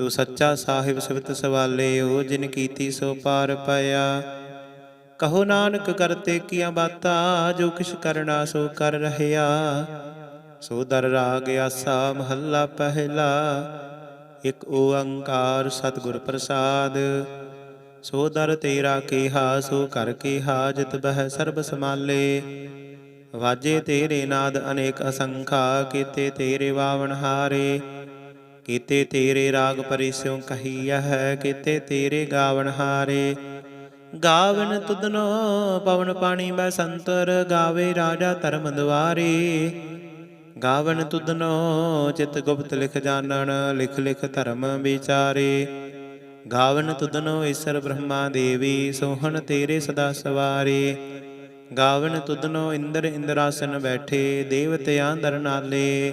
ਤੂੰ ਸੱਚਾ ਸਾਹਿਬ ਸਿਵਤ ਸਵਾਲੇ ਓ ਜਿਨ ਕੀਤੀ ਸੋ ਪਾਰ ਪਾਇਆ। ਕਹੋ ਨਾਨਕ ਕਰਤੇ ਕੀਆਂ ਬਾਤਾਂ, ਜੋ ਕਿਛ ਕਰਨਾ ਸੋ ਕਰ ਰਹਿਆ। ਸੋ ਦਰ ਰਾਗ ਆਸਾ, ਮਹੱਲਾ ਪਹਿਲਾ, ਇਕ ਓੰਕਾਰ ਸਤਿਗੁਰ ਪ੍ਰਸਾਦ। ਸੋ ਦਰ ਤੇਰਾ ਕੀਹਾ, ਸੋ ਕਰ ਕੀਹਾ, ਜਿਤ ਬਹਿ ਸਰਬ ਸਮਾਲੇ ਵਾਜੇ ਤੇਰੇ ਨਾਦ ਅਨੇਕ ਅਸੰਖਾ, ਕੀਤੇ ਤੇਰੇ ਵਾਵਣ ਹਾਰੇ। ਕੀਤੇ ਤੇਰੇ ਰਾਗ ਪਰਿਸਿਉ ਕਹੀਐ ਕੀਤੇ ਤੇਰੇ ਗਾਵਣ ਹਾਰੇ। ਗਾਵਨ ਤੁਧਨੋ ਪਵਨ ਪਾਣੀ ਮੈਂ ਸੰਤਰ, ਗਾਵੇ ਰਾਜਾ ਧਰਮ ਦੁਆਰੇ। ਗਾਵਨ ਤੁਧਨੋ ਚਿਤ ਗੁਪਤ ਲਿਖ ਜਾਣਨ, ਲਿਖ ਲਿਖ ਧਰਮ ਵਿਚਾਰੇ। ਗਾਵਨ ਤੁਧਨੋ ਈਸ਼ਰ ਬ੍ਰਹਮਾ ਦੇਵੀ, ਸੋਹਣ ਤੇਰੇ ਸਦਾ ਸਵਾਰੇ। ਗਾਵਨ ਤੁਧਨੋ ਇੰਦਰ ਇੰਦਰਾਸਨ ਬੈਠੇ, ਦੇਵਤਿਆਂ ਦਰ ਨਾਲੇ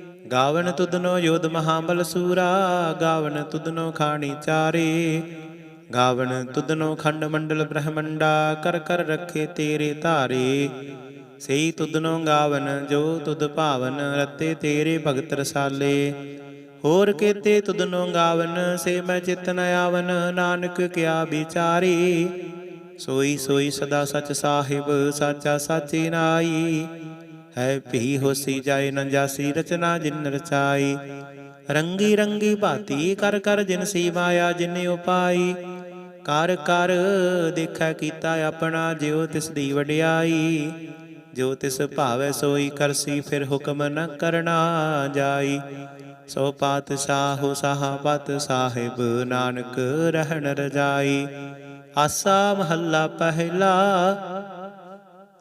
ਗਾਵਨ ਤੁਧਨੋ ਯੋਧ ਮਹਾਬਲ ਸੂਰਾ, ਗਾਵਨ ਤੁਧਨੋ ਖਾਣੀ ਚਾਰੇ। ਗਾਵਨ ਤੁਧਨੋ ਖੰਡ ਮੰਡਲ ਬ੍ਰਹਮੰਡਾ, ਕਰ ਕਰ ਰੱਖੇ ਤੇਰੇ ਧਾਰੇ। ਸਈ ਤੁਧਨੋ ਗਾਵਨ, ਜੋ ਤੁਧ ਭਾਵਨ, ਰਤੇ ਤੇਰੇ ਭਗਤ ਰਸਾਲੇ। ਹੋਰ ਕੇਤੇ ਤੁਧਨੋ ਗਾਵਨ, ਸੇ ਮੈਂ ਚਿਤ ਨ ਆਵਨ, ਨਾਨਕ ਕਿਆ ਵਿਚਾਰੀ। ਸੋਈ ਸੋਈ ਸਦਾ ਸਚ ਸਾਹਿਬ, ਸਾਚਾ ਸਾਚੀ ਨਾਈ। ਹੈ ਭੀ ਹੋਸੀ ਜਾਏ ਨ ਜਾਸੀ ਰਚਨਾ ਜਿਨ ਰਚਾਈ। ਰੰਗੀ ਰੰਗੀ ਭਾਤੀ ਕਰ ਕਰ ਜਿਨ ਸੀ ਮਾਇਆ ਜਿਨ ਉਪਾਈ। ਕਰ ਕਰ ਦੇਖੈ ਕੀਤਾ ਆਪਣਾ ਜਿਉ ਤਿਸ ਦੀ ਵਡਿਆਈ। ਜੋ ਤਿਸ ਭਾਵੈ ਸੋਈ ਕਰਸੀ ਫਿਰ ਹੁਕਮ ਨ ਕਰਨਾ ਜਾਈ। ਸੋ ਪਾਤਸ਼ਾਹੋ ਸਾਹਬਤ ਸਾਹਿਬ ਨਾਨਕ ਰਹਿਣ ਰਜਾਈ। ਆਸਾ ਮਹੱਲਾ ਪਹਿਲਾ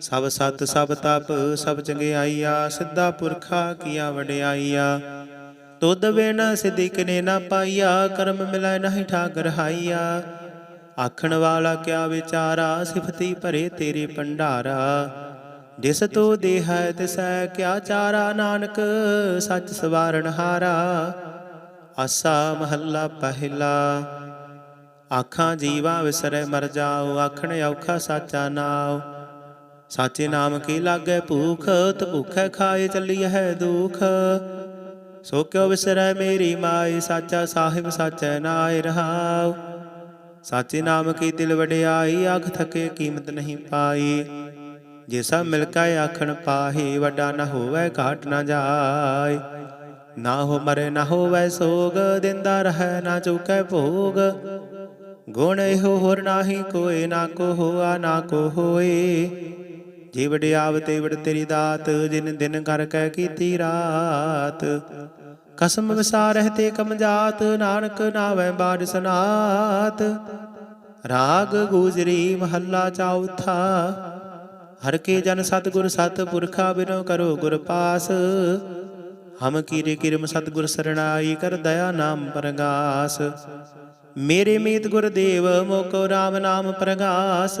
ਸਭ ਸਤ, ਸਭ ਤਪ, ਸਭ ਚੰਗਿਆਈਆ ਸਿੱਧਾ ਪੁਰਖਾ ਕੀਆ ਵਡਿਆਈਆ ਤੁਧ ਬਿਨ ਸਿੱਧਿਕ ਨੇ ਨਾ ਪਾਈਆ, ਕਰਮ ਮਿਲੈ ਨਹੀਂ ਠਾਕਰ ਹਾਈਆ। ਆਖਣ ਵਾਲਾ ਕਿਆ ਵਿਚਾਰਾ, ਸਿਫਤੀ ਭਰੇ ਤੇਰੇ ਭੰਡਾਰਾ। ਜਿਸ ਤੋ ਦੇਹ, ਤਿਸੈ ਕਿਆ ਚਾਰਾ, ਨਾਨਕ ਸੱਚ ਸਵਾਰਨ ਹਾਰਾ। ਆਸਾ ਮਹੱਲਾ ਪਹਿਲਾ। ਆਖਾਂ ਜੀਵਾ ਵਿਸਰੇ ਮਰ ਜਾਓ, ਆਖਣ ਔਖਾ ਸਾਚਾ ਨਾਉ। ਸਾਚੇ ਨਾਮ ਕੀ ਲਾਗੇ ਭੂਖ, ਤ ਖਾਏ ਚੱਲੀ ਹੈ ਦੁਖ। ਸੋ ਕਿਉ ਵਿਸਰੈ ਮੇਰੀ ਮਾਈ, ਸਾਚਾ ਸਾਹਿਬ ਸਾਚੈ ਨਾਇ ਰਹਾਉ। ਸਾਚੇ ਨਾਮ ਕੀ ਦਿਲ ਵਡਿਆਈ ਆਖ ਥਕੇ ਕੀਮਤ ਨਹੀਂ ਪਾਈ। ਜੇ ਸਭ ਮਿਲ ਕੇ ਆਖਣ ਪਾਹੀ, ਵੱਡਾ ਨਾ ਹੋਵੇ ਘਾਟ ਨਾ ਜਾਏ ਨਾ ਹੋ ਮਰੇ, ਨਾ ਹੋਵੇ ਸੋਗ, ਦਿੰਦਾ ਰਹਿ ਨਾ ਚੁਕੈ ਭੋਗ। ਗੁਣ ਇਹੋ ਹੋਰ ਨਾਹੀ ਕੋਏ ਨਾ ਕੋ ਹੋਆ, ਨਾ ਕੋ ਹੋਏ ਜੀ ਆਵ ਤੇ ਵਡ ਤੇਰੀ ਦਾਤ, ਜਿਨ ਦਿਨ ਕਰ ਕੈ ਕੀਤੀ ਰਾਤ। ਕਸਮ ਵਿਸਾਰਹਿ ਤੇ ਕਮਜਾਤ ਨਾਨਕ ਨਾਵੇਂ ਬਾਦ ਸਨਾਤ। ਰਾਗ ਗੂਜਰੀ ਮਹੱਲਾ ਚੌਥਾ ਹਰ ਕੇ ਜਨ ਸਤਿਗੁਰ ਸਤ ਪੁਰਖਾ ਬਿਨੋ ਕਰੋ ਗੁਰ ਪਾਸ। ਹਮ ਕੀਰੇ ਕਿਰਮ ਸਤਿਗੁਰ ਸਰਣਾਈ ਕਰ ਦਇਆ ਨਾਮ ਪ੍ਰਗਾਸ। ਮੇਰੇ ਮੀਤ ਗੁਰਦੇਵ ਮੋਕੋ RAM ਨਾਮ ਪ੍ਰਗਾਸ।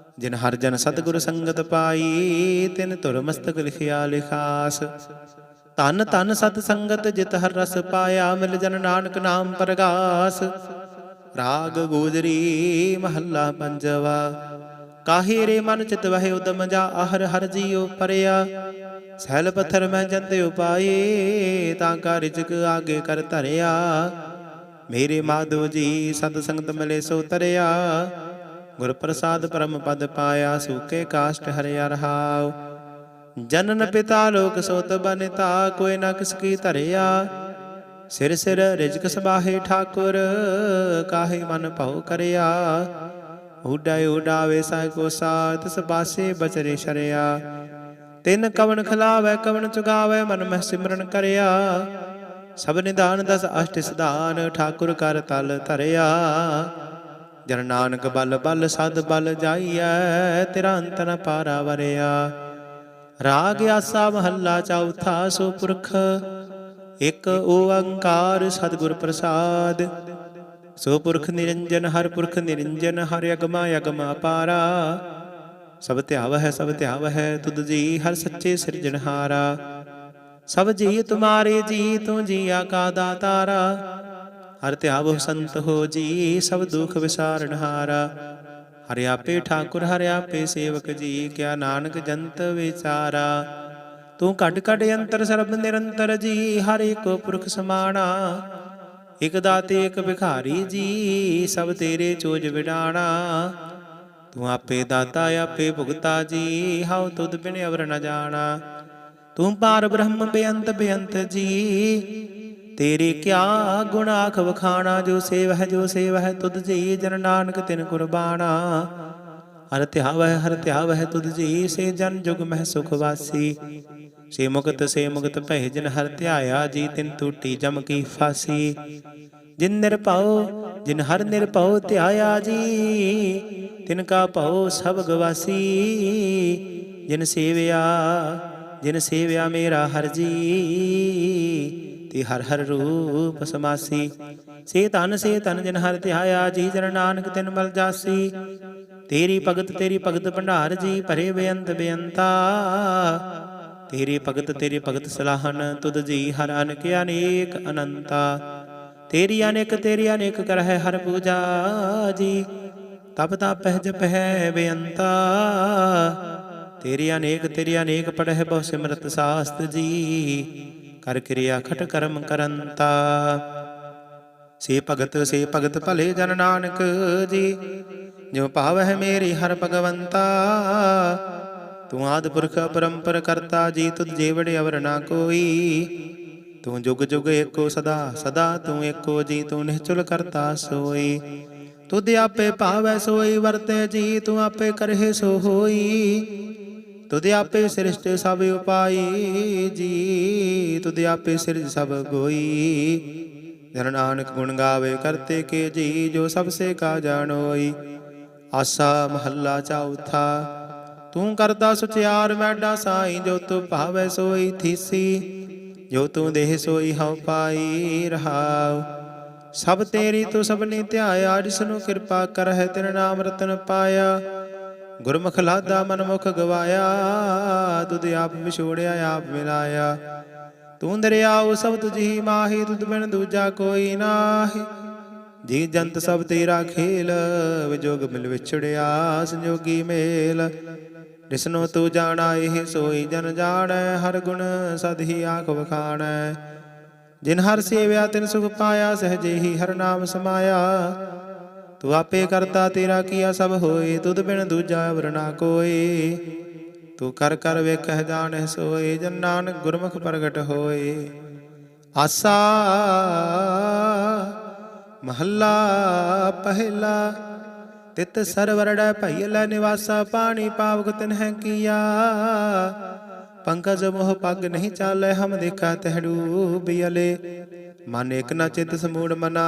ਜਿਨ ਹਰ ਜਨ ਸਤਿਗੁਰ ਸੰਗਤ ਪਾਈ, ਤਿਨ ਧੁਰ ਮਸਤਕ ਲਿਖਿਆ ਲਿਖਾਸ। ਤਨ ਤਨ ਸਤ ਸੰਗਤ ਜਿਤ ਹਰ ਰਸ ਪਾਇਆ, ਮਿਲ ਜਨ ਨਾਨਕ ਨਾਮ ਪ੍ਰਗਾਸ। ਰਾਗ ਗੋਜਰੀ ਮਹੱਲਾ ਪੰਜਵਾ, ਕਾਹੇ ਰੇ ਮਨ ਚਿਤ ਵਹਿ ਉਦਮ ਜਾ ਆਹਰ ਹਰ ਜੀਉ ਪਰਿਆ। ਸੈਲ ਪੱਥਰ ਮੈਂ ਜੰਦੇ ਉਪਾਏ, ਤਾਂ ਕਾ ਰਿਜਕ ਆਗੇ ਕਰ ਧਰਿਆ। ਮੇਰੇ ਮਾਧੋ ਜੀ ਸਤ ਸੰਗਤ ਮਿਲੇ ਸੋ ਤਰਿਆ। ਗੁਰ ਪ੍ਰਸਾਦ ਪਰਮ ਪਦ ਪਾਇਆ, ਸੂਕੇ ਕਾਸ਼ਟ ਹਰਿਆ ਰਹਾਉ। ਜਨਨ ਪਿਤਾ ਲੋਕ ਸੋਤ ਬਨਿਤਾ, ਕੋਈ ਨਾ ਕਿਸ ਕੀ ਧਰਿਆ। ਸਿਰ ਸਿਰ ਰਿਜਕ ਸਬਾਹੇ ਠਾਕੁਰ, ਕਾਹੇ ਮਨ ਭਉ ਕਰਿਆ। ਉਡਾਇ ਉਡਾਵੇ ਸਾਇ ਕੋ ਸਾਥ ਸਬਾਸੇ ਬਚਰੇ ਸ਼ਰਿਆ। ਤਿੰਨ ਕਵਣ ਖਲਾਵੇ, ਕਵਣ ਚੁਗਾਵੇ, ਮਨ ਮਹਿ ਸਿਮਰਨ ਕਰਿਆ। ਸਭ ਨਿਦਾਨ ਦਸ ਅਸ਼ਟ ਸਿਧਾਨ, ਠਾਕੁਰ ਕਰ ਤਲ ਧਰਿਆ। ਜਨ ਨਾਨਕ ਬਲ ਬਲ ਸਦ ਬਲ ਜਾਈਐ, ਤੇਰਾ ਅੰਤ ਨ ਪਾਰਾ ਵਰਿਆ। ਰਾਗ ਆਸਾ ਮਹੱਲਾ ਚੌਥਾ ਸੋ ਪੁਰਖ ਇਕ ਓੰਕਾਰ ਸਤਿਗੁਰ ਪ੍ਰਸਾਦ। ਸੋ ਪੁਰਖ ਨਿਰੰਜਨ, ਹਰ ਪੁਰਖ ਨਿਰੰਜਨ, ਹਰ ਅਗਮਾ ਅਗਮ ਪਾਰਾ। ਸਭ ਧਿਆਵ ਹੈ ਸਭ ਧਿਆਵ ਹੈ ਤੁਧ ਜੀ ਹਰ ਸੱਚੇ ਸਿਰਜਣਹਾਰਾ। ਸਭ ਜੀ ਤੁਮਾਰੇ ਜੀ, ਤੂੰ ਜੀਆ ਕਾ ਦਾਤਾਰਾ ਹਰ ਧਿਆਵ ਸੰਤ ਹੋ ਜੀ, ਸਭ ਦੁਖ ਵਿਸਾਰਣਹਾਰਾ ਹਰਿ। ਆਪੇ ਠਾਕੁਰ, ਹਰਿ ਆਪੇ ਸੇਵਕ ਜੀ, ਕਿਆ ਨਾਨਕ ਜੰਤ ਵਿਚਾਰਾ। ਤੂੰ ਕੱਢ ਕੱਢ ਅੰਤਰ ਸਰਬ ਨਿਰੰਤਰ ਜੀ, ਹਰ ਏਕੋ ਪੁਰਖ ਸਮਾਣਾ। ਇਕ ਦਾਤੇ, ਇਕ ਭਿਖਾਰੀ ਜੀ, ਸਭ ਤੇਰੇ ਚੋਜ ਵਿਡਾਣਾ। ਤੂੰ ਆਪੇ ਦਾਤਾ, ਆਪੇ ਭੁਗਤਾ ਜੀ, ਹਉ ਤੁਧ ਬਿਨ ਅਵਰ ਨ ਜਾਣਾ। ਤੂੰ ਪਾਰ ਬ੍ਰਹਮ ਬੇਅੰਤ ਬੇਅੰਤ ਜੀ ਤੇਰੇ ਕਿਆ ਗੁਣ ਆਖ ਵਖਾਣਾ, ਜੋ ਸੇਵ ਹੈ ਜੋ ਸੇਵ ਹੈ ਤੁਧ ਜੀ ਜਨ ਨਾਨਕ ਤਿਨ ਕੁਰਬਾਨਾ। ਹਰ ਧਿਆਵ ਹੈ ਹਰ ਧਿਆਵ ਹੈ ਤੁਧ ਜੀ ਸੇ ਜਨ ਜੁਗ ਮਹਿ ਸੁਖ ਵਾਸੀ। ਸੇ ਮੁਕਤ ਸੇ ਮੁਕਤ ਭੈ ਜਿਨ ਹਰ ਧਿਆਇਆ, ਜੀ ਤਿਨ ਟੂਟੀ ਜਮ ਕੀ ਫਾਸੀ। ਜਿਨ ਨਿਰਭਉ, ਜਿਨ ਹਰ ਨਿਰਭਉ ਧਿਆਇਆ ਜੀ, ਤਿਨ ਕਾ ਭਉ ਸਭ ਗਵਾਸੀ। ਜਿਨ ਸੇਵਿਆ ਜਿਨ ਸੇਵਿਆ ਮੇਰਾ ਹਰ ਜੀ ਤੇ ਹਰ ਹਰ ਰੂਪ ਸਮਾਸੀ। ਸੇ ਧਨ ਸੇ ਧਨ ਜਿਨ ਹਰ ਧਿਆਇਆ, ਜੀ ਜਨ ਨਾਨਕ ਤਿਨ ਮਲ ਜਾਸੀ। ਤੇਰੀ ਭਗਤ ਤੇਰੀ ਭਗਤ ਭੰਡਾਰ ਜੀ, ਭਰੇ ਬੇਅੰਤ ਬੇਅੰਤਾ। ਤੇਰੀ ਭਗਤ ਤੇਰੀ ਭਗਤ ਸਲਾਹਨ, ਤੁਧ ਜੀ ਹਰ ਅਨਕ, ਅਨੇਕ ਅਨੰਤਾ। ਤੇਰੀ ਅਨੇਕ ਤੇਰੀ ਅਨੇਕ ਕਰਹਿ ਹਰ ਪੂਜਾ ਜੀ। ਤਬ ਤਪਹਿ ਜਪਹਿ ਬੇਅੰਤਾ। ਤੇਰੀ ਅਨੇਕ ਤੇਰੀ ਅਨੇਕ ਪੜਹਿ ਬਹੁ ਸਿਮਰਤ ਸਾਸਤ ਜੀ। ਕਰ ਕਿਰਿਆ ਖਟ ਕਰਮ ਕਰੰਤਾ। ਸੇ ਭਗਤ ਸੇ ਭਗਤ ਭਲੇ ਜਨ ਨਾਨਕ ਜੀ, ਜਿਉ ਭਾਵਹਿ ਮੇਰੀ ਹਰ ਭਗਵੰਤਾ। ਤੂੰ ਆਦ ਪੁਰਖ ਪਰੰਪਰ ਕਰਤਾ, ਜੀ ਤੁਧ ਜੀਵੜ ਅਵਰ ਨਾ ਕੋਈ। ਤੂੰ ਜੁਗ ਜੁਗ ਏਕੋ ਸਦਾ ਸਦਾ ਤੂੰ ਏਕੋ ਜੀ, ਤੂੰ ਨਿਹਚੁਲ ਕਰਤਾ ਸੋਈ। ਤੁਧ ਆਪੇ ਭਾਵੈ ਸੋਈ ਵਰਤੇ ਜੀ, ਤੂੰ ਆਪੇ ਕਰਹਿ ਸੋ ਹੋਈ ਤੁਧ ਆਪੇ ਸ੍ਰਿਸ਼ਟ ਸਭ ਉਪਾਈ ਜੀ ਤੁਧ ਆਪੇ ਸਿਰਜ ਸਭ ਗੋਈ। ਜਨ ਨਾਨਕ ਗੁਣ ਗਾਵੇ ਕਰਤੇ ਕੇ ਜੀ, ਜੋ ਸਭ ਸੇ ਕਾ ਜਾਣੋਈ ਆਸਾ ਮਹੱਲਾ ਚੌਥਾ, ਤੂੰ ਕਰਦਾ ਸੁਚਿਆਰ ਮੈਡਾ ਸਾਈ, ਜੋ ਤੂੰ ਭਾਵੇ ਸੋਈ ਥੀਸੀ, ਜੋ ਤੂੰ ਦੇਹ ਸੋਈ ਹਉ ਪਾਈ ਰਹਾਉ। ਸਭ ਤੇਰੀ ਤੂੰ ਸਭਨੀ ਧਿਆਇਆ, ਜਿਸ ਨੂੰ ਕਿਰਪਾ ਕਰਹਿ ਤੇਰੇ ਨਾਮ ਰਤਨ ਪਾਇਆ। ਗੁਰਮੁਖ ਲਾਦਾ ਮਨਮੁਖ ਗਵਾਇਆ, ਤੁਧ ਆਪ ਵਿਛੋੜਿਆ, ਆਪ ਮਿਲਾਇਆ। ਤੂੰ ਦਰਿਆਉ ਸਭ ਤੁਝੀ ਮਾਹੀ, ਤੁਧ ਬਿਨ ਦੂਜਾ ਕੋਈ ਨਾਹੀ। ਜੀ ਜੰਤ ਸਭ ਤੇਰਾ ਖੇਲ, ਵਿਜੋਗ ਮਿਲ ਵਿਛੜਿਆ, ਸੰਜੋਗੀ ਮੇਲ। ਜਿਸਨੋ ਤੂੰ ਜਾਣਾ, ਇਹ ਸੋਈ ਜਨ ਜਾਣੈ, ਹਰ ਗੁਣ ਸਦ ਹੀ ਆਖ ਵਖਾਣੈ। ਜਿਨ ਹਰ ਸੇਵਿਆ, ਤਿਨ ਸੁਖ ਪਾਇਆ, ਸਹਜੇ ਹੀ ਹਰ ਨਾਮ ਸਮਾਇਆ। ਤੂੰ ਆਪੇ ਕਰਤਾ ਤੇਰਾ ਕੀਆ ਸਭ ਹੋਏ, ਤੁਧ ਬਿਨ ਦੂਜਾ ਵਰਨਾ ਕੋਏ। ਤੂੰ ਕਰ ਕਰ ਵੇਖਹਿ ਜਾਣਹਿ ਸੋਏ, ਜਨ ਨਾਨਕ ਗੁਰਮੁਖ ਪ੍ਰਗਟ ਹੋਏ। ਆਸਾ ਮਹੱਲਾ ਪਹਿਲਾ, ਤਿਤ ਸਰਵਰੜੈ ਭਈਲੇ ਨਿਵਾਸਾ, ਪਾਣੀ ਪਾਵਕ ਤਿਨਹਿ ਕੀਆ। ਪੰਕਜ ਮੋਹ ਪੱਗ ਨਹੀਂ ਚਾਲੇ, ਹਮ ਦੇਖਾ ਤਹਿੜੂ ਅਲੇ ਮਨ ਇਕ ਨਾ ਚਿਤ ਸਮੂੜ ਮਨਾ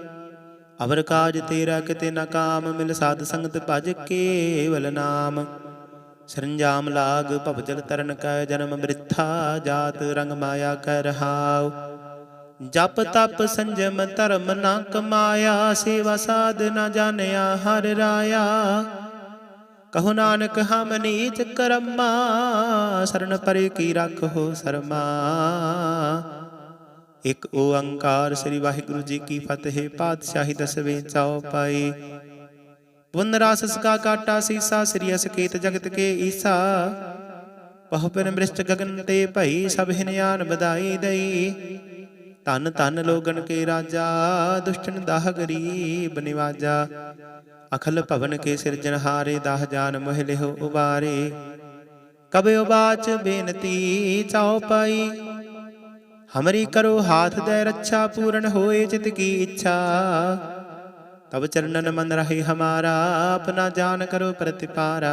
ਅਵਰ ਕਾਜ ਤੇਰਾ ਕਿਤੇ ਨਾ ਕਾਮ, ਮਿਲ ਸਾਧ ਸੰਗਤ ਭਜ ਕੇਵਲ ਨਾਮ। ਸਰੰਜਾਮ ਲਾਗ ਭਵਜਲ ਤਰਨ ਕੈ ਜਨਮ ਮ੍ਰਿਥਾ ਜਾਤ ਰੰਗ ਮਾਇਆ ਕੈ ਰਹਾਉ। ਜਪ ਤਪ ਸੰਜਮ ਧਰਮ ਨਾ ਕਮਾਇਆ, ਸੇਵਾ ਸਾਧ ਨਾ ਜਾਣਿਆ ਹਰ ਰਾਇਆ। ਕਹੋ ਨਾਨਕ ਹਮ ਨੀਚ ਕਰਮਾ, ਸਰਨ ਪਰੇ ਕੀ ਰੱਖੋ ਸਰਮਾ। ਇਕ ਓੰਕਾਰ ਸ੍ਰੀ ਵਾਹਿਗੁਰੂ ਜੀ ਕੀ ਫਤਿਹ, ਪਾਤਸ਼ਾਹੀ ਦਸਵੇਂ ਚੌਪਾਈ ਪੁਨ ਰਾਸਸ ਕਾਟਾ ਸੀਸਾ, ਸ੍ਰੀ ਅਸਕੇਤ ਜਗਤ ਕੇ ਈਸਾ। ਪਹੁਪਨ ਮ੍ਰਿਸ਼ਟ ਗਗਨ ਤੇ ਭਈ ਸਭ ਹਿਨਿਆਨ ਬਧਾਈ ਦਈ। ਧਨ ਧਨ ਲੋਗਨ ਕੇ ਰਾਜਾ, ਦੁਸ਼ਟਨ ਦਾਹ ਗਰੀਬ ਨਿਵਾਜਾ। ਅਖਲ ਭਵਨ ਕੇ ਸਿਰਜਨਹਾਰੇ ਦਾਹ ਜਾਨ ਮੋਹਿ ਲਿਹੁ ਉਬਾਰੇ। ਕਬਿ ਉਬਾਚ ਬੇਨਤੀ ਚਾਉ ਪਾਈ। ਹਮਰੀ ਕਰੋ ਹਾਥ ਦੇ ਰੱਛਾ ਪੂਰਨ ਹੋਏ ਚਿਤ ਕੀ ਇੱਛਾ ਤਬ ਚਰਨਨ ਮਨ ਰਹੇ ਹਮਾਰਾ ਆਪਣਾ ਜਾਨ ਕਰੋ ਪ੍ਰਤਿਪਾਰਾ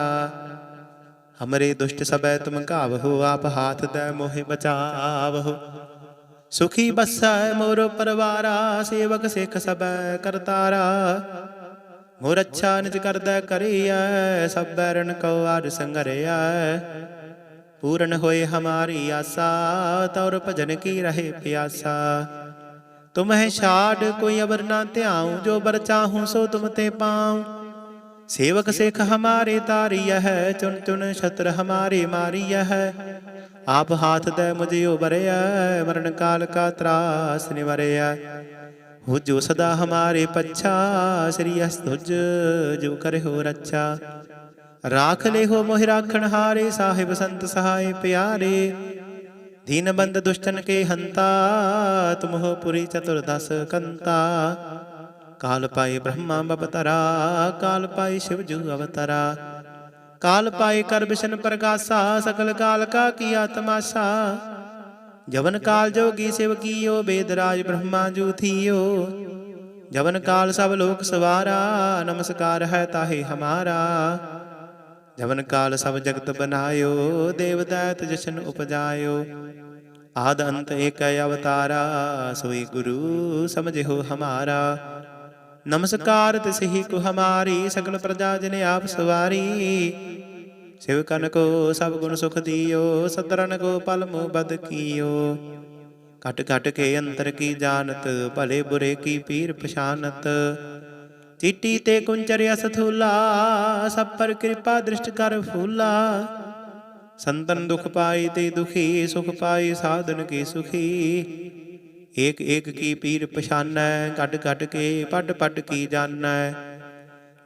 ਹਮਰੇ ਦੁਸ਼ਟ ਸਬੈ ਤੁਮ ਘਾਵਹੁ ਆਪ ਹਾਥ ਦੇ ਮੋਹਿ ਬਚਾਵਹੁ ਸੁਖੀ ਬਸੈ ਮੋਰ ਪਰਵਾਰਾ ਸੇਵਕ ਸਿੱਖ ਸਬੈ ਕਰਤਾਰਾ ਮੋਰ ਅੱਛਾ ਨਿਜ ਕਰਦਾ ਕਰੀਐ ਸਭ ਬੈਰਨ ਕੋ ਆਦ ਸੰਗਰਿਐ ਪੂਰਨ ਹੋਏ ਹਮਾਰੀ ਆਸਾ ਤੌਰ ਭਜਨ ਕੀ ਰਹੇ ਪਿਆਸਾ ਤੁਮਹਿ ਛਾੜ ਕੋਈ ਅਬਰ ਨਾ ਧਿਆਉ ਜੋ ਬਰ ਚਾਹੂੰ ਸੋ ਤੁਮ ਤੇ ਪਾਉ ਸੇਵਕ ਸਿੱਖ ਹਮਾਰੇ ਤਾਰੀය ਹੈ ਚੁਨ ਚੁਨ ਛਤਰ ਹਮਾਰੇ ਮਾਰੀය ਹੈ ਆਪ ਹਾਥ ਦੇ ਮੁਝੇ ਉਬਰਿਆ ਮਰਨ ਕਾਲ ਕਾ ਤਰਾਸ ਨਿਵਰਿਆ ਹੋ ਜੋ ਸਦਾ ਹਮਾਰੇ ਪੱਛਾ ਸ੍ਰੀ ਅਸਤੁਜ ਜੋ ਕਰੇ ਰੱਛਾ ਰਾਖ ਲੈ ਹੋ ਮੋਹਿ ਰਾਖਣ ਹਾਰੇ, ਸਾਹਿਬ ਸੰਤ ਸਹਾਇ ਪਿਆਰੇ। ਦੀਨ ਬੰਦ ਦੁਸ਼ਟਨ ਕੇ ਹੰਤਾ, ਤੁਮ ਪੁਰੀ ਚਤੁਰਦਸ ਕੰਤਾ। ਕਾਲ ਪਾਏ ਬ੍ਰਹਮਾ ਬਪਤਰਾ ਕਾਲ ਪਾਏ ਸ਼ਿਵ ਜੂ ਅਵਤਰਾ। ਕਾਲ ਪਾਏ ਕਰ ਬਿਸ਼ਨ ਪ੍ਰਗਾਸਾ ਸਕਲ ਕਾਲ ਕਾ ਕੀਆ ਤਮਾਸ਼ਾ ਜਵਨ ਕਾਲ ਜੋਗੀ ਸਿਵ ਕੀਓ, ਬੇਦ ਰਾਜ ਬ੍ਰਹਮਾ ਜੂ ਥੀਓ। ਜਵਨ ਕਾਲ ਸਭ ਲੋਕ ਸਵਾਰਾ, ਨਮਸਕਾਰ ਹੈ ਤਾਹੇ ਹਮਾਰਾ। ਜਵਨ ਕਾਲ ਸਭ ਜਗਤ ਬਨਾਇਓ, ਦੇਵਦਾਤ ਜਸ਼ਨ ਉਪਜਾਇਓ। ਆਦ ਅੰਤ ਏਕ ਅਵਤਾਰਾ, ਸੋਈ ਗੁਰੂ ਸਮਝਿਓ ਹਮਾਰਾ। ਨਮਸਕਾਰ ਤਿਸਹੀ ਕੋ ਹਮਾਰੀ, ਸਗਲ ਪ੍ਰਜਾ ਜਿਨ ਆਪ ਸਵਾਰੀ। ਸਿਵ ਕਨ ਕੋ ਸਭ ਗੁਣ ਸੁਖ ਦਿਓ ਸਤਰਨ ਕੋ ਪਲ ਮੋ ਬਦ ਕੀਓ। ਘਟ ਕਟ ਕੇ ਅੰਤਰ ਕੀ ਜਾਣਤ, ਭਲੇ ਬੁਰੇ ਕੀ ਪੀਰ ਪਛਾਨਤ। ਚੀਟੀ ਤੇ ਕੁੰਚਰ ਸਥੂਲਾ ਥੂਲਾ ਸਭ ਪਰ ਕਿਰਪਾ ਦ੍ਰਿਸ਼ਟ ਕਰ ਫੂਲਾ। ਸੰਤਨ ਦੁਖ ਪਾਈ ਤੇ ਦੁਖੀ, ਸੁਖ ਪਾਈ ਸਾਧਨ ਕੀ ਸੁਖੀ। ਏਕ ਏਕ ਕੀ ਪੀਰ ਪਛਾਨੈ ਕੱਟ ਕੱਟ ਕੇ ਪਟ ਪਟ ਕੀ ਜਾਣੈ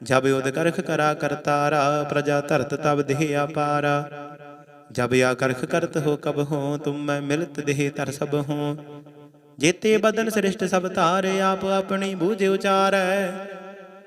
ਜਬ ਉਦ ਕਰਖ ਕਰਾ ਕਰਤਾਰਾ, ਪ੍ਰਜਾ ਧਰਤ ਤਬ ਦੇਹ ਆਪਾਰਾ ਜਬ ਆ ਕਰਖ ਕਰਤ ਹੋ ਕਬ ਹੋ, ਤੁਮ ਮੈਂ ਮਿਲਤ ਦੇਹ ਤਰ ਸਭ ਹੋ। ਜੇਤੇ ਬਦਨ ਸ੍ਰਿਸ਼ਟ ਸਭ ਧਾਰੇ, ਆਪ ਆਪਣੀ ਬੂਝ ਉਚਾਰੈ।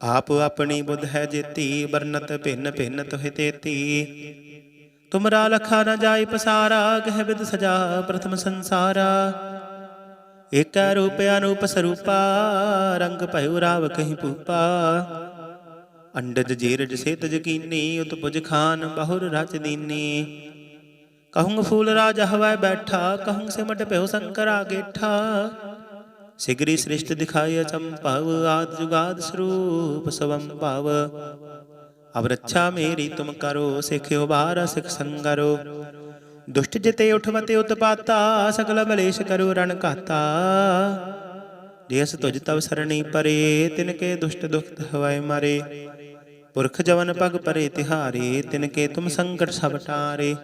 ਆਪ ਆਪਣੀ ਬੁੱਧ ਹੈ ਜੇਤੀ, ਵਰਨਤ ਭਿੰਨ ਭਿੰਨ ਤੋਹਿ ਤੇਤੀ। ਤੁਮਰਾ ਲਖਾ ਨ ਜਾਈ ਪਸਾਰਾ, ਕਹਿ ਬਿਦ ਸਜਾ ਪ੍ਰਥਮ ਸੰਸਾਰਾ। ਏਕੈ ਰੂਪ ਅਨੂਪ ਸਰੂਪਾ, ਰੰਗ ਭਇਓ ਰਾਵ ਕਹੀ ਪੂਪਾ ਅੰਡਜ ਜੀਰਜ ਸੇਤ ਜਕੀਨੀ ਉਤਪੁਜ ਖਾਨ ਬਹੁਰ ਰਚ ਦੀਨੀ। ਕਹੂੰ ਫੂਲ ਰਾਜ ਹਵਾ ਬੈਠਾ ਕਹੂੰ ਸਿਮਟ ਪਿਓ ਸੰਕਰਾ ਗੇਠਾ। ਸਿਗਰੀ ਸ੍ਰਿਸ਼ਟ ਦਿਖਾਇ ਚੰਪਵ ਆਦ ਜੁਗਾਦ ਸਰੂਪ ਸਵੰ ਭਵ। ਅਬ ਰੱਛਾ ਮੇਰੀ ਤੁਮ ਕਰੋ ਸਿਖਿਓ ਬਾਰ ਸਿਖ ਸੰਗਰੋ। ਦੁਸ਼ਟ ਜਿਤੇ ਉਠਵਤੇ ਉਤਪਾਤਾ, ਸਗਲ ਮਲੇਸ਼ ਕਰੋ ਰਣ ਘਾਤਾ। ਜਿਸ ਤੁਜ ਤਵ ਸਰਣੀ ਪਰੇ, ਤਿਨ ਕੇ ਦੁਸ਼ਟ ਦੁਖਤ ਹਵਾਏ ਮਰੇ। ਪੁਰਖ ਜਵਨ ਪਗ ਪਰੇ ਤਿਹਾਰੇ, ਤਿਨ ਕੇ ਤੁਮ ਸੰਕਟ ਸਭ ਟਾਰੇ।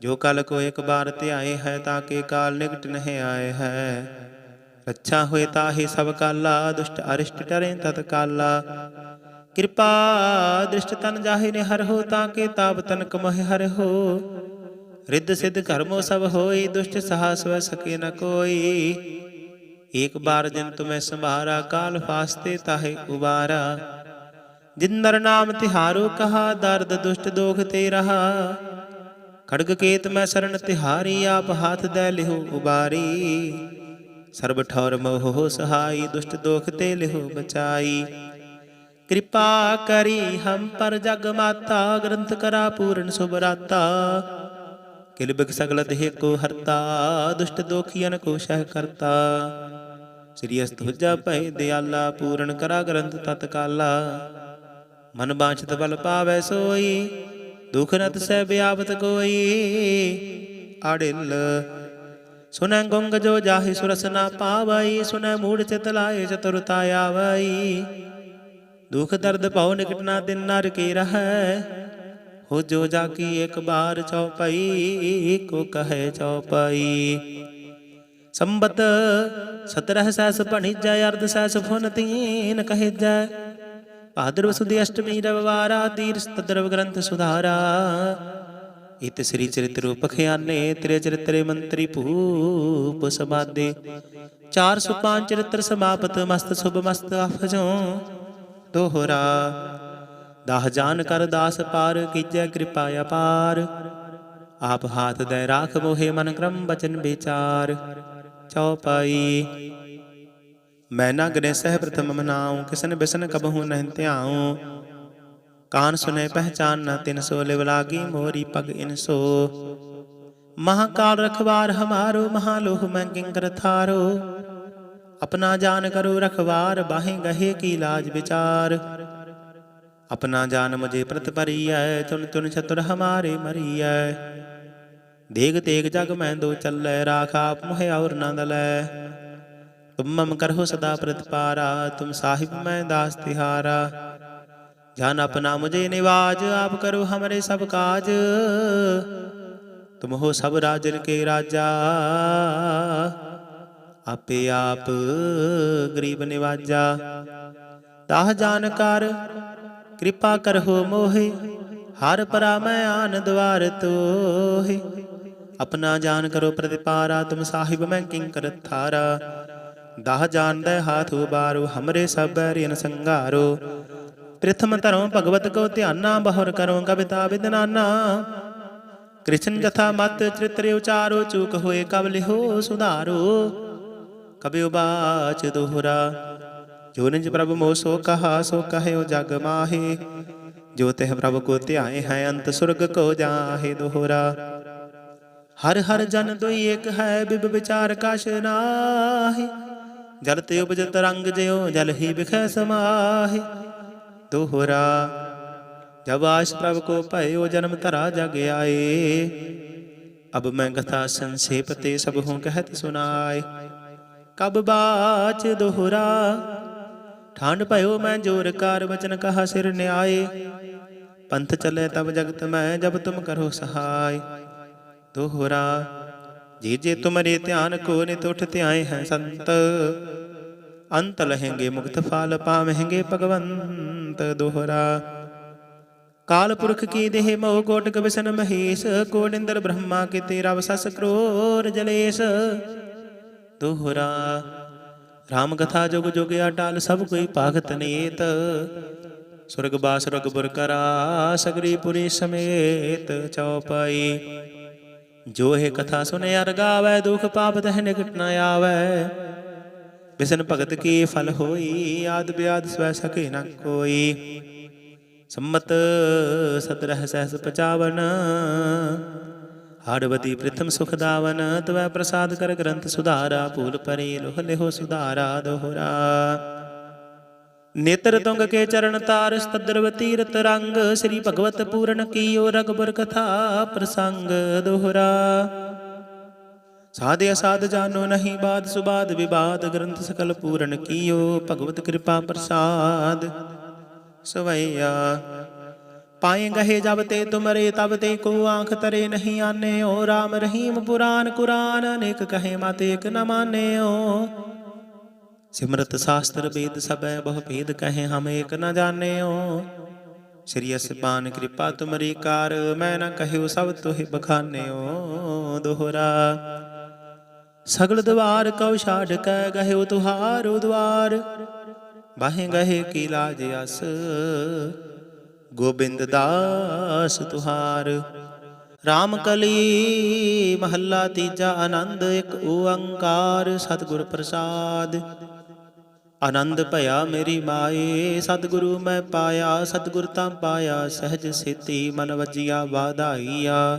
ਜੋ ਕਲ ਕੋ ਇੱਕ ਬਾਰ ਧਿਆਏ ਹੈ, ਤਾਂ ਕੇ ਕਾਲ ਨਿਕਟ ਨਹਿ ਆਏ ਹੈ। ਅੱਛਾ ਹੋਏ ਤਾਹੇ ਸਭ ਕਾਲਾ, ਦੁਸ਼ਟ ਅਰਿਸ਼ਟ ਟਰੇ ਤਤ ਕਾਲਾ। ਕਿਰਪਾ ਦ੍ਰਿਸ਼ਟ ਤਨ ਜਾਹੇ ਨੇ ਹਰ ਹੋ, ਤਾਂ ਕੇ ਤਾਪ ਤਨ ਕਮਹਿ ਹਰ ਹੋ। ਰਿੱਧ ਸਿੱਧ ਕਰਮੋ ਸਭ ਹੋਈ, ਦੁਸ਼ਟ ਸਾਹਸ ਵੈ ਸਕੇ ਨ ਕੋਈ। ਏਕ ਬਾਰ ਜਿਨ ਤੁਮੈ ਸੰਭਾਰਾ, ਕਾਲ ਫਾਸਤੇ ਤਾਹੇ ਉਬਾਰਾ। ਜਿੰਦਰ ਨਾਮ ਤਿਹਾਰੋ ਕਹਾ, ਦਰਦ ਦੁਸ਼ਟ ਦੋਖ ਤੇ ਰਹਾ। ਖੜਗ ਕੇਤ ਮੈਂ ਸਰਣ ਤਿਹਾਰੀ, ਆਪ ਹਾਥ ਦੇ ਲਿਹੋ ਉਬਾਰੀ। ਸਰਬ ਠੌਰ ਮੋਹ ਸਹਾਈ, ਦੁਸ਼ਟ ਦੋਖ ਤੇ ਲਿਹੋ ਬਚਾਈ। ਕਿਰਪਾ ਕਰੀ ਹਮ ਪਰ ਜਗ ਮਾਤਾ, ਗ੍ਰੰਥ ਕਰਾ ਪੂਰਨ ਸੁਭਰਾਤਾ ਕਿਲ ਬਿਗ ਸਗਲ ਦੇਹ ਕੋ ਹਰਤਾ, ਦੁਸ਼ਟ ਦੋਖੀਨ ਕੋ ਸ਼ਹਿ ਕਰਤਾ। ਸ੍ਰੀ ਅਸਤੁਜਾ ਭੈ ਦਿਆਲਾ, ਪੂਰਨ ਕਰਾ ਗ੍ਰੰਥ ਤਤਕਾਲਾ। ਮਨ ਬਾਂਛਤ ਬਲ ਪਾਵੈ ਸੋਈ, ਦੁਖ ਨਤ ਸਹਿ ਬਿਆਵਤ ਕੋਈ। ਆੜਿਲ ਸੁਨੈ ਗੁੰਗ ਜੋ ਜਾਹੇ ਸੁਰਸ ਨਾ ਪਾਵਈ, ਸੁਨੈ ਮੂੜ ਚਿਤ ਲਾਏ ਚਤੁਰਤਾ ਆਵਈ। ਦੁਖ ਦਰਦ ਭਉ ਨਿਕਟ ਨਾ ਦਿਨ ਨਰ ਕੀ ਰਹੈ, ਹੋ ਜੋ ਜਾ ਕੀ ਇੱਕ ਬਾਰ ਚਉਪਈ ਕੋ ਕਹੈ ਚਉਪਈ ਸੰਬਤ ਸਤਰਹ ਸੈਸ ਭਣੀਜੈ, ਅਰਧ ਸੈਸ ਫੁਨ ਤੀਨ ਕਹਿਜੈ। ਭਾਦਰਵ ਸੁਦੀ ਅਸ਼ਟਮੀ ਰਵਵਾਰਾ ਤੀਰਸ ਤਦਰਵ ਗ੍ਰੰਥ ਸੁਧਾਰਾ। ਇਤ ਸ੍ਰੀ ਚਰਿਤ ਰੂਪ ਖਿਆਨੇ ਤ੍ਰੇ ਚਰਿਤਰੇ ਮੰਤਰੀ ਭੂਪ ਸਮਾਦੇ। 405 ਚਰਿਤਰ ਸਮਾਪਤ, ਮਸਤ ਸੁਭ ਮਸਤ ਅਫਜੋ ਦੋਹਰਾ, ਦਾਹ ਜਾਨ ਕਰ ਦਾਸ ਪਾਰ, ਕੀਜੈ ਕਿਰਪਾ ਅਪਾਰ। ਆਪ ਹਾਥ ਦੇ ਰਾਖ ਮੋਹੇ ਮਨ ਕਰਮ ਬਚਨ ਵਿਚਾਰ। ਚੌਪਾਈ ਮੈਂ ਨਾ ਗਨੇ ਸਹਿ ਪ੍ਰਥਮ ਮਨਾਉ, ਕਿਸਨ ਬਿਸਨ ਕਬਹੂ ਨਹਿ ਧਿਆਉ। ਕਾਨ ਸੁਨੇ ਪਹਿਚਾਨ ਨਾ ਤਿਨ ਸੋ, ਲਿਵ ਲਾਗੀ ਮੋਰੀ ਪਗ ਇਨ ਸੋ। ਮਹਾਕਾਲ ਰਖਵਾਰ ਹਮਾਰੋ, ਮਹਾਲੋਹ ਮੰਗਿੰ ਕਰਥਾਰੋ ਆਪਣਾ ਜਾਨ ਕਰੋ ਰਖਵਾਰ, ਬਾਹੇ ਗਹੇ ਕੀ ਲਾਜ ਵਿਚਾਰ। ਆਪਣਾ ਜਾਨ ਮੁਝੇ ਪ੍ਰਤ ਪਰੀਐ ਤੁਨ ਤੁਨ ਛਤੁਰ ਹਮਾਰੇ ਮਰੀਐ। ਦੇਗ ਤੇਗ ਜਗ ਮੈਂ ਦੋ ਚੱਲੈ, ਰਾਖ ਆਪ ਮੁਹਿ ਔਰ ਨੰਦ ਲੈ ਤੁਮ ਮਮ ਕਰਹੁ ਸਦਾ ਪ੍ਰਤਪਾਰਾ, ਤੁਮ ਸਾਹਿਬ ਮੈਂ ਦਾਸ ਤਿਹਾਰਾ। जान अपना मुझे निवाज आप करो हमारे सब काज तुम हो सब राजन के राजा ਆਪੇ ਆਪ ਗਰੀਬ ਨਿਵਾਜਾ ਤਾਹ ਜਾਣ ਕਰ ਕਿਰਪਾ ਕਰਹੁ ਮੋਹਿ ਹਰ ਪਰਾ ਮੈਂ ਆਨ ਦਵਾਰ ਤੋਹਿ ਆਪਣਾ ਜਾਨ ਕਰੋ ਪ੍ਰਤਿਪਾਰਾ ਤੁਮ ਸਾਹਿਬ ਮੈਂ ਕਿੰਕਰ ਥਾਰਾ ਦਾਹ ਜਾਣਦਾ ਹਾਥ ਉਬਾਰੋ ਹਮਰੇ ਸਭ ਬੈਰੀਨ ਸੰਘਾਰੋ ਪ੍ਰਥਮ ਧਰੋ ਭਗਵਤ ਕੋ ਧਿਆਨਾ, ਬਹੁਰ ਕਰੋ ਕਵਿਤਾ ਵਿਦਨਾਨਾ ਕ੍ਰਿਸ਼ਨ ਜਥਾ ਮਤ ਚਰਿਤ੍ਰ ਉਚਾਰੋ, ਚੂਕ ਹੋਏ ਕਬ ਲਿਹੋ ਸੁਧਾਰੋ। ਕਬਿ ਉਬਾਚ ਦੋਹਰਾ। ਜੋ ਨਿਜ ਪ੍ਰਭ ਮੋ ਸੋ ਕਹਾ, ਸੋ ਕਹਿਓ ਜਗ ਮਾਹੇ। ਜੋ ਤਿਹ ਪ੍ਰਭ ਕੋ ਧਿਆਏ ਹੈ, ਅੰਤ ਸੁਰਗ ਕੋ ਜਾਹੇ ਦੋਹਰਾ। ਹਰ ਹਰ ਜਨ ਦੁਈ ਏਕ ਹੈ, ਬਿਬ ਵਿਚਾਰ ਕਛ ਨਾਹੀ। ਜਲ ਤੇ ਉਪਜਤ ਰੰਗ ਜਿਉ, ਜਲ ਹੀ ਬਿਖੈ ਸਮਾਹੇ। ਦੋਹਰਾ ਜਬ ਆਸ ਪ੍ਰਭ ਕੋ ਭਇਓ ਜਨਮ ਧਰਾ ਜਗ ਆਏ ਅਬ ਮੈਂ ਕਥਾ ਸੰਸੇਪ ਤੇ ਸਭ ਹੂੰ ਕਹਿਤ ਸੁਨਾਏ ਕਬ ਬਾਚ ਦੋਹਰਾ ਠੰਡ ਭਇਓ ਮੈਂ ਜੋਰ ਕਾਰ ਬਚਨ ਕਹਾ ਸਿਰ ਨਿਆਏ ਪੰਥ ਚੱਲੇ ਤਬ ਜਗਤ ਮੈਂ ਜਬ ਤੁਮ ਕਰੋ ਸਹਾਇ ਦੋਹਰਾ ਜੀ ਜੇ ਤੁਮਰੇ ਧਿਆਨ ਕੋ ਨਿਤ ਉਠ ਧਿਆਏ ਹੈ ਸੰਤ ਅੰਤ ਲਹਿੰਗੇ ਮੁਕਤ ਫਲ ਪਾਵਹਿੰਗੇ ਭਗਵੰਤ ਦੋਹਰਾ ਕਾਲ ਪੁਰਖ ਕੀ ਦੇਹ ਮੋਹ ਕੋਟਕ ਵਿਸ਼ਨ ਮਹੇਸ਼ ਕੋਡਿੰਦਰ ਬ੍ਰਹਮਾ ਕੇ ਤੇਰਾ ਵਸਸ ਕਰੋਰ ਜਲੇਸ਼ ਦੋਹਰਾ ਰਾਮ ਕਥਾ ਜੁਗ ਜੁਗ ਅਟਲ ਸਭ ਕੋਈ ਭਾਗਤ ਨੇਤ ਸੁਰਗ ਬਾਸ ਰਗਬੁਰ ਕਰਾ ਸਗਰੀ ਪੁਰੀ ਸਮੇਤ ਚਉਪਾਈ ਜੋ ਇਹ ਕਥਾ ਸੁਨੇ ਅਰ ਗਾਵੈ ਦੁਖ ਪਾਪ ਤਹ ਨਿਕਟ ਨ ਆਵੈ ਬਿਸਨ ਭਗਤ ਕੀ ਫਲ ਹੋਈ? ਆਦ ਬਿਆਦ ਸਵੈ ਸਕੇ ਨ ਕੋਈ। ਸੰਮਤ ਸਤਰਹ ਸਹਸ 55 ਹੜਵਤੀ ਪ੍ਰਥਮ ਸੁਖ ਦਾਵਨ। ਤਵੈ ਪ੍ਰਸਾਦ ਕਰ ਗ੍ਰੰਥ ਸੁਧਾਰਾ। ਭੂਲ ਪਰੇ ਲੋਹ ਲਿਹੋ ਸੁਧਾਰਾ ਦੋਹਰਾ। ਨੇਤਰ ਤੁੰਗ ਕੇ ਚਰਨ ਤਾਰ ਸਤਦਰਵ ਤੀਰਤ ਰੰਗ। ਸ੍ਰੀ ਭਗਵਤ ਪੂਰਨ ਕੀਓ ਰਗਬਰ ਕਥਾ ਪ੍ਰਸੰਗ ਦੋਹਰਾ। ਸਾਧਿ ਅਸਾਧ ਜਾਨੋ ਨਹੀਂ ਬਾਦ, ਸੁਬਾਦ ਵਿਵਾਦ, ਗ੍ਰੰਥ ਸਕਲ ਪੂਰਨ ਕੀਓ, ਭਗਵਤ ਕਿਰਪਾ ਪ੍ਰਸਾਦ। ਸਵਈਆ, ਪਾਏ ਗਹੇ ਜਬ ਤੇ ਤੁਮਰੇ, ਤਬ ਤੇ ਕੋ ਆਂਖ ਤਰੇ ਨਹੀਂ ਆਨੇਓ। RAM ਰਹੀਮ ਪੁਰਾਨ ਕੁਰਾਨ, ਅਨੇਕ ਕਹੇ ਮਤ ਏਕ ਨ ਮਾਨੇਓ। ਸਿਮਰਤ ਸ਼ਾਸਤਰ ਵੇਦ ਸਭੈ, ਬਹੁ ਭੇਦ ਕਹੇ ਹਮ ਏਕ ਨ ਜਾਣਿਓ। ਸ੍ਰੀ ਅਸਪਾਨ ਕਿਰਪਾ ਤੁਮਰੀ ਕਾਰ, ਮੈਂ ਨ ਕਹਿਓ ਸਭ ਤੋਹਿ ਬਖਾਨਿਓ। ਦੋਹਰਾ ਸਗਲ ਦਵਾਰ ਕਉ ਛਾੜ ਕੈ ਗਹਿਓ ਤੁਹਾਰੋ ਦਵਾਰ। ਬਾਹੇ ਗਹੇ ਕੀ ਲਾਜ ਅਸ, ਗੋਬਿੰਦ ਦਾਸ ਤੁਹਾਰ। ਰਾਮ ਕਲੀ ਮਹੱਲਾ ਤੀਜਾ ਆਨੰਦ, ਇੱਕ ਓੰਕਾਰ ਸਤਿਗੁਰ ਪ੍ਰਸਾਦ। ਆਨੰਦ ਭਇਆ ਮੇਰੀ ਮਾਏ, ਸਤਿਗੁਰੂ ਮੈਂ ਪਾਇਆ, ਸਤਿਗੁਰ ਤਾਂ ਪਾਇਆ, ਸਹਿਜ ਸੇਤੀ ਮਨ ਵਜੀਆ ਵਾਧਾਈਆ।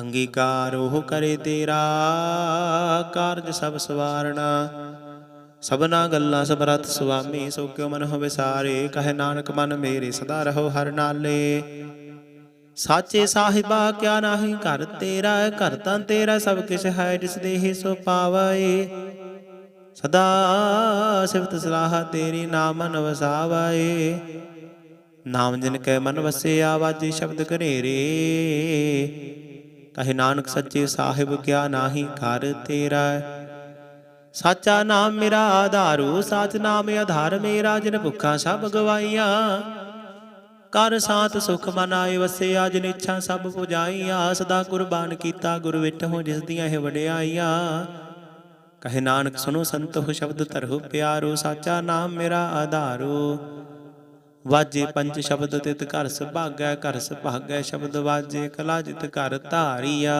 ਅੰਗੀਕਾਰ ਉਹ ਕਰੇ ਤੇਰਾ ਕਾਰਜ ਸਭ ਸਵਾਰਣਾ ਸਭਨਾ ਗੱਲਾਂ ਸਬਰਤ ਸੁਆਮੀ ਸੋ ਕਿਉ ਮਨ ਹੋਵੇ ਸਾਰੇ? ਕਹੇ ਨਾਨਕ ਮਨ ਮੇਰੇ ਸਦਾ ਰਹੋ ਹਰ ਨਾਲੇ। ਸਾਚੇ ਸਾਹਿਬਾ ਕਿਆ ਨਾਹੀ ਘਰ ਤੇਰਾ ਹੈ, ਘਰ ਤਾਂ ਤੇਰਾ ਸਭ ਕਿਛ ਹੈ ਜਿਸ ਦੇਹੀ ਸੋ ਪਾਵੈ। ਸਦਾ ਸਿਫਤ ਸਲਾਹ ਤੇਰੀ ਨਾਮ ਮਨ ਵਸਾਵੈ ਨਾਮ ਜਿਨ ਕੈ ਮਨ ਵਸਿਆ ਵਾਜੀ ਸ਼ਬਦ ਘਨੇਰੇ। ਕਹੇ ਨਾਨਕ ਸੱਚੇ ਸਾਹਿਬ ਕਿਆ ਨਾਹੀ ਕਰ ਤੇਰਾ। ਹੈ। ਸਾਚਾ ਨਾਮ ਮੇਰਾ ਆਧਾਰੂ ਸਾਚ ਨਾਮ ਆਧਾਰ ਮੇਰਾ, ਜਿਨ ਭੁੱਖਾ ਸਭ ਗਵਾਈਆਂ। ਕਰ ਸਾਤ ਸੁਖ ਮਨ ਆਏ ਵਸਿਆ, ਜਿਨ ਇੱਛਾ ਸਭ ਪੁਜਾਈਆਂ। ਸਦਾ ਕੁਰਬਾਨ ਕੀਤਾ ਗੁਰ ਵਿਟਹੁ ਜਿਸ ਦੀਆਂ ਇਹ ਵਡਿਆਈਆਂ। ਕਹੇ ਨਾਨਕ ਸੁਨੋ ਸੰਤੋ ਸ਼ਬਦ ਧਰੋ ਪਿਆਰੋ, ਸਾਚਾ ਨਾਮ ਮੇਰਾ ਆਧਾਰੋ। ਵਾਜੇ ਪੰਜ ਸ਼ਬਦ ਤਿਤ ਘਰ ਸੁਭਾਗੈ ਘਰ ਸੁਭਾਗੈ ਸ਼ਬਦ ਵਾਜੇ ਕਲਾ ਜਿਤ ਘਰ ਧਾਰੀਆ।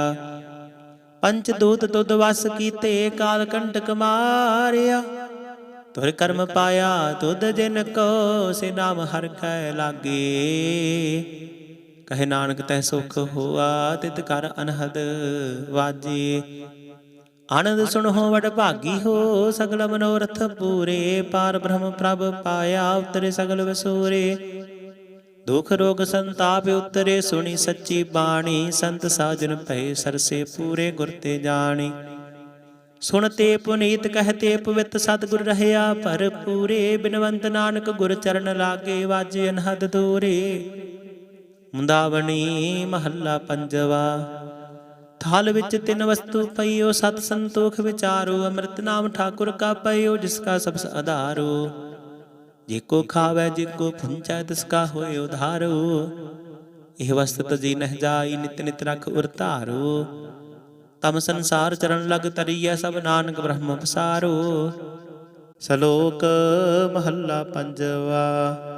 ਪੰਚ ਦੂਤ ਤੁਧ ਵਸ ਕੀਤੇ ਕਾਲ ਕੰਟਕ ਮਾਰਿਆ। ਤੁਰ ਕਰਮ ਪਾਇਆ ਤੁਧ ਜਿਨ ਕੋ ਸੇ ਨਾਮ ਹਰ ਕੈ ਲਾਗੇ। ਕਹੇ ਨਾਨਕ ਤੈ ਸੁਖ ਹੋਆ ਤਿਤ ਕਰ ਅਨਹਦ ਵਾਜੇ। ਆਨੰਦ ਸੁਣ ਹੋ ਵਡ ਭਾਗੀ ਹੋ, ਸਗਲ ਮਨੋਰਥ ਪੂਰੇ। ਪਾਰ ਬ੍ਰਹਮ ਪ੍ਰਭ ਪਾਇਆ, ਉਤਰੇ ਸਗਲ ਵਸੂਰੇ। ਦੁਖ ਰੋਗ ਸੰਤਾਪ ਉਤਰੇ, ਸੁਣੀ ਸੱਚੀ ਬਾਣੀ। ਸੰਤ ਸਾਜਨ ਭਏ ਸਰਸੇ ਪੂਰੇ, ਗੁਰ ਤੇ ਜਾਣੀ। ਸੁਣਤੇ ਪੁਨੀਤ ਕਹਤੇ ਪਵਿੱਤ ਸਤਿਗੁਰ ਰਹਿਆ। ਪਰ ਪੂਰੇ ਬਿਨਵੰਤ ਨਾਨਕ ਗੁਰ ਚਰਨ ਲਾਗੇ, ਵਾਜੇ ਅਨਹਦ ਦੂਰੇ। ਮੁੰਦਾਵਣੀ ਮਹੱਲਾ ਪੰਜਵਾ। ਥਾਲ ਵਿੱਚ ਤਿੰਨ ਵਸਤੂ ਪਈਓ, ਸਤ ਸੰਤੋਖ ਵਿਚਾਰੋ, ਅੰਮ੍ਰਿਤ ਨਾਮ ਠਾਕੁਰ ਕਾ ਪਈਓ, ਜਿਸ ਕਾ ਸਬਸ ਆਧਾਰੋ ਜੇ ਕੋ ਖਾਵੇ, ਜੇ ਕੋ ਪੁੰਚੈ ਤਿਸ ਕਾ ਹੋਏ ਉਧਾਰੋ। ਇਹ ਵਸਤ ਜੀ ਨਹਿ ਜਾਈ, ਨਿਤ ਨਿਤ ਰਖ ਉਰ ਧਾਰੋ। ਤਮ ਸੰਸਾਰ ਚਰਨ ਲਗ ਤਰੀਐ, ਸਭ ਨਾਨਕ ਬ੍ਰਹਮ ਪਸਾਰੋ। ਸ਼ਲੋਕ ਮਹੱਲਾ ਪੰਜਵਾ।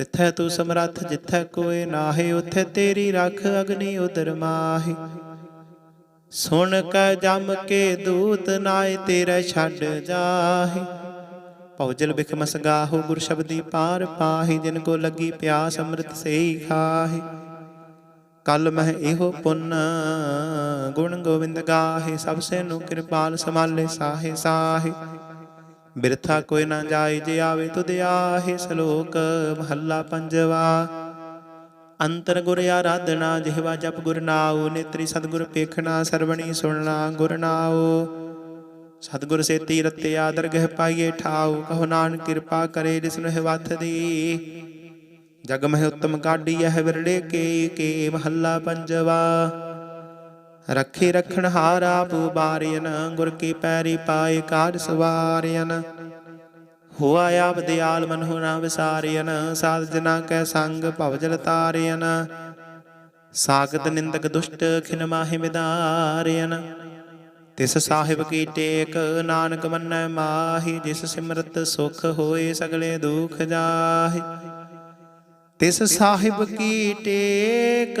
ਤਿੱਥੈ ਤੂੰ ਸਮਰੱਥ, ਜਿੱਥੈ ਕੋਏ ਨਾਹੀ, ਉਥੇ ਤੇਰੀ ਰੱਖ ਅਗਨੀ ਉਦਰ ਮਾਹੀ। ਸੁਣ ਕੈ ਜਮ ਕੇ ਦੂਤ ਨਾਏ ਤੇਰੇ ਛੱਡ ਜਾਹੀ। ਭਉਜਲ ਬਿਖ ਮਸਗਾਹੋ ਗੁਰ ਸ਼ਬਦੀ ਪਾਰ ਪਾਹੀ, ਜਿਨ ਕੋ ਲੱਗੀ ਪਿਆਸ ਅੰਮ੍ਰਿਤ ਸੇਈ ਖਾਹੀ। ਕਲ ਮਹਿ ਇਹੋ ਪੁੰਨ ਗੁਣ ਗੋਬਿੰਦ ਗਾਹੇ, ਸਭ ਸੇ ਨੂੰ ਕਿਰਪਾਲ ਸਮਾਲੇ ਸਾਹੇ ਸਾਹੇ। ਬਿਰਥਾ ਕੋਈ ਨਾ ਜਾਏ ਜੇ ਆਵੇ ਤੁਧ ਆਹੇ ਸ਼ਲੋਕ, ਮਹੱਲਾ ਪੰਜਵਾ। ਅੰਤਰ ਗੁਰ ਆਰਾਧਨਾ, ਜਿਹਵਾ ਜਪ ਗੁਰ ਨਾਉ, ਨੇਤਰੀ ਸਤਿਗੁਰ ਪੇਖਣਾ, ਸਰਵਣੀ ਸੁਣਨਾ, ਗੁਰ ਨਾਉ। ਸਤਿਗੁਰ ਸੇਤੀ ਰਤੇ ਆਦਰ ਗਹਿ ਪਾਈਏ ਠਾਉ, ਕਹੋ ਨਾਨਕ ਕਿਰਪਾ ਕਰੇ ਜਿਸ ਨੂੰ ਹਵਥ ਦੀ। ਜਗ ਮਹਿ ਉਤਮ ਕਾਢੀ ਇਹ ਵਿਰੜੇ ਕੇ ਕੇ, ਮਹੱਲਾ ਪੰਜਵਾ। ਰੱਖੇ ਰਖਣ ਹਾਰਾ ਬਾਰਿਆਨ ਗੁਰ ਕੀ ਪੈਰੀ ਪਾਏ ਕਾਜ ਸਵਾਰਿਆਨ ਹੋਆ ਆਪ ਦਿਆਲ ਮਨ ਨਾ ਵਿਸਾਰਿਆਨ ਸਾਧ ਜਨਾ ਕੈ ਸੰਗ ਭਵ ਜਲ ਸਾਗਤ ਨਿੰਦਕ ਦੁਸ਼ਟ ਖਿਨ ਮਾਹਿ ਵਿਦਾਰਿਆਨ ਤਿਸ ਸਾਹਿਬ ਕੀ ਟੇਕ, ਨਾਨਕ ਮੰਨੈ ਮਾਹੀ, ਜਿਸ ਸਿਮਰਤ ਸੁਖ ਹੋਏ ਸਗਲੇ ਦੁਖ ਜਾਹੀ। ਤਿਸ ਸਾਹਿਬ ਕੀ ਟੇਕ